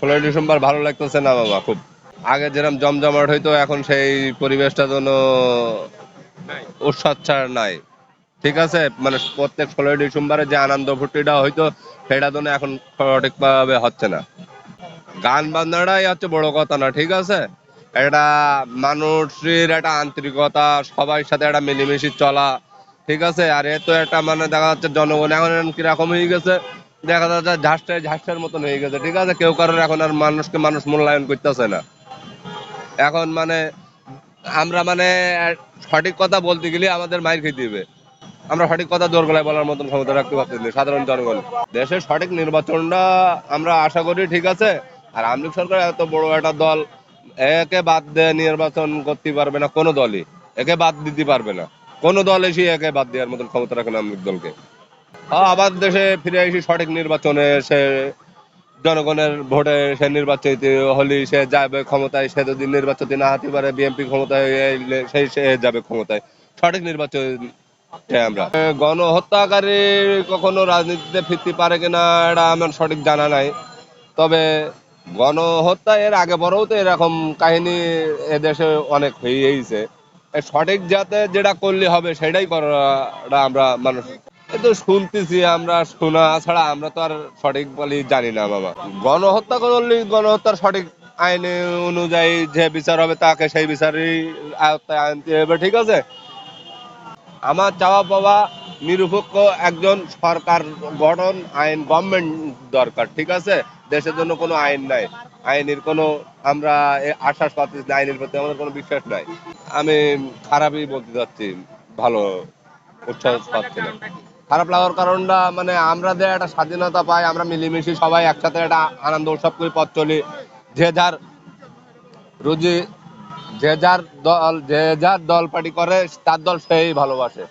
ষোলোই ডিসেম্বর ভালো লাগতেছে না বাবা, খুব। আগে যেরকম জমজমাট হইতো, এখন সেই পরিবেশটা যেন উৎসাচ্ছার নাই। ঠিক আছে? মানে প্রত্যেক ষোলোই ডিসেম্বরে যে আনন্দ ফুর্তিটা হইতো, সেটা যেন এখন সঠিকভাবে হচ্ছে না। গান বাজনাটাই হচ্ছে বড় কথা না, ঠিক আছে? এটা মানুষের একটা আন্তরিকতা, সবার সাথে একটা মিলেমিশে চলা, ঠিক আছে? আর এ তো একটা মানে দেখা যাচ্ছে জনগণ এখন কীরকম হয়ে গেছে দেখা যাচ্ছে ঝাঁসটায় ঝাঁসটার মতন হয়ে গেছে, ঠিক আছে? কেউ কারোর এখন আর মানুষকে মানুষ মূল্যায়ন করতেছে না। এখন মানে আমরা মানে সঠিক কথা বলতে গেলে আমাদের মাইর খেতে দিবে আমরা সঠিক কথা জোর গলায় বলার মতন ক্ষমতা রাখতে পারতেছি না, সাধারণ জনগণ। দেশের সঠিক নির্বাচনটা আমরা আশা করি, ঠিক আছে? আর আমলিক সরকার এত বড় একটা দল, একে বাদ দিয়ে নির্বাচন করতে পারবে না কোনো দলই। একে বাদ দিতে পারবে না। কোনো দল এসে একে বাদ দেওয়ার মতন ক্ষমতা রাখে না আমলিক দলকে। আবার দেশে ফিরে এসে সঠিক নির্বাচনে সে জনগণের ভোটে সে নির্বাচিত হলে সে যাবে ক্ষমতায়, সে যদি নির্বাচিত না হতে পারে, বিএনপি ক্ষমতায় এলে সেই সে যাবে ক্ষমতায়। সঠিক নির্বাচন আমরা। গণহত্যাকারী কখনো রাজনীতিতে ফিরতে পারে কিনা, এটা আমার সঠিক জানা নাই। তবে গণহত্যা এর আগে পরেও তো এরকম কাহিনী এদেশে অনেক হয়েইছে। সঠিক যাতে যেটা করলে হবে সেটাই করাটা আমরা মানুষ তো শুনতেছি আমরা, শোনা ছাড়া আমরা তো আর সঠিক বলি জানি না বাবা। গণহত্যা করলে গণহত্যার সঠিক আইন অনুযায়ী যে বিচার হবে তাকে সেই বিচারই আয়ত্তায় আনতে হবে, ঠিক আছে? আমার চাওয়া বাবা, নিরপেক্ষ একজন সরকার গঠন আইন গভর্নমেন্ট দরকার, ঠিক আছে? দেশের জন্য কোনো আইন নাই। আইনের কোনো আমরা আশ্বাস পাচ্ছি না, আইনের প্রতি আমাদের কোনো বিশ্বাস নাই। আমি খারাপই বলতে চাচ্ছি, ভালো উচ্ছ্বাস পাচ্ছি না। খারাপ লাগার কারণটা মানে আমরা যে একটা স্বাধীনতা পাই, আমরা মিলেমিশে সবাই একসাথে একটা আনন্দ উৎসব করে পথ চলি। যে যার রুজি, যে যার দল, যে যার দল পার্টি করে, তার দল সেই ভালোবাসে।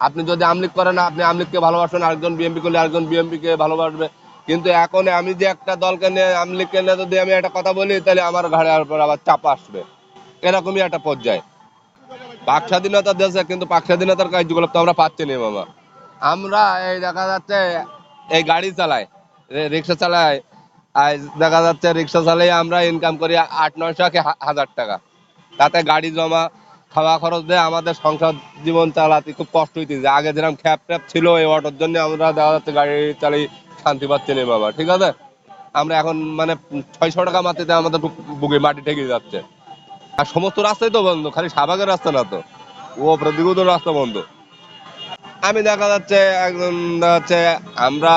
আপনি যদি আমলিক করেন, আপনি আমলিককে ভালোবাসেন আরেকজন বিএমপি করলে আরেকজন বিএমপি কে ভালোবাসবে। কিন্তু এখন আমি যে একটা দলকে নিয়ে, আমলিককে নিয়ে যদি আমি একটা কথা বলি, তাহলে আমার ঘাড়ের উপর আবার চাপ আসবে। এরকমই একটা পর্যায়ে। পাক স্বাধীনতা দেশে, কিন্তু পাক স্বাধীনতার কার্যকলাপ তো আমরা পাচ্ছি না, মামা। আমরা এই দেখা যাচ্ছে এই গাড়ি চালাই রিক্সা চালাই, আর দেখা যাচ্ছে রিক্সা চালাই আমরা ইনকাম করি আট নয়শো কি হাজার টাকা। তাতে গাড়ি জমা, খাওয়া খরচ দিয়ে আমাদের সংসার জীবন চালাতে খুব কষ্ট হইতেছে। আগে যেরকম খ্যাপ ট্যাপ ছিল এই অটোর জন্য আমরা দেখা যাচ্ছে গাড়ি চালিয়ে শান্তি পাচ্ছি না বাবা, ঠিক আছে? আমরা এখন মানে ছয়শো টাকা মাটিতে আমাদের বুকে মাটি ঠেকে যাচ্ছে। আর সমস্ত রাস্তাই তো বন্ধ, খালি শাহবাগের রাস্তা না তো? ও প্রতিগুলো রাস্তা বন্ধ। আমি দেখা যাচ্ছে একজন যাচ্ছে আমরা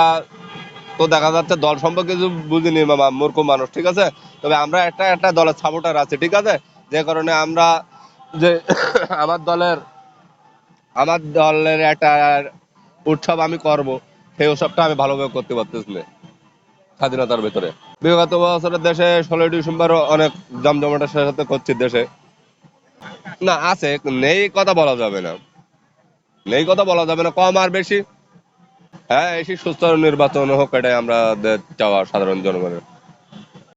তো দেখা যাচ্ছে দল সম্পর্কে কিছু বুঝিনি মামা মূর্খ মানুষ, ঠিক আছে? তবে আমরা একটা একটা দলের সাপোর্টার আছে, ঠিক আছে? যে কারণে আমরা যে আমার দলের আমার দলের একটা উৎসব আমি করব, সেই উৎসবটা আমি ভালোভাবে করতে পারতেছি না, স্বাধীনতার ভিতরে। বিগত বছরের দেশে ষোলোই ডিসেম্বর অনেক জমজমাটের সাথে করছি দেশে। না, আছে নেই, কথা বলা যাবে না। নেই কথা বলা যাবে না, কম আর বেশি। হ্যাঁ এসে সুস্থ নির্বাচন হোক, এটাই আমরা চাওয়া সাধারণ জনগণের।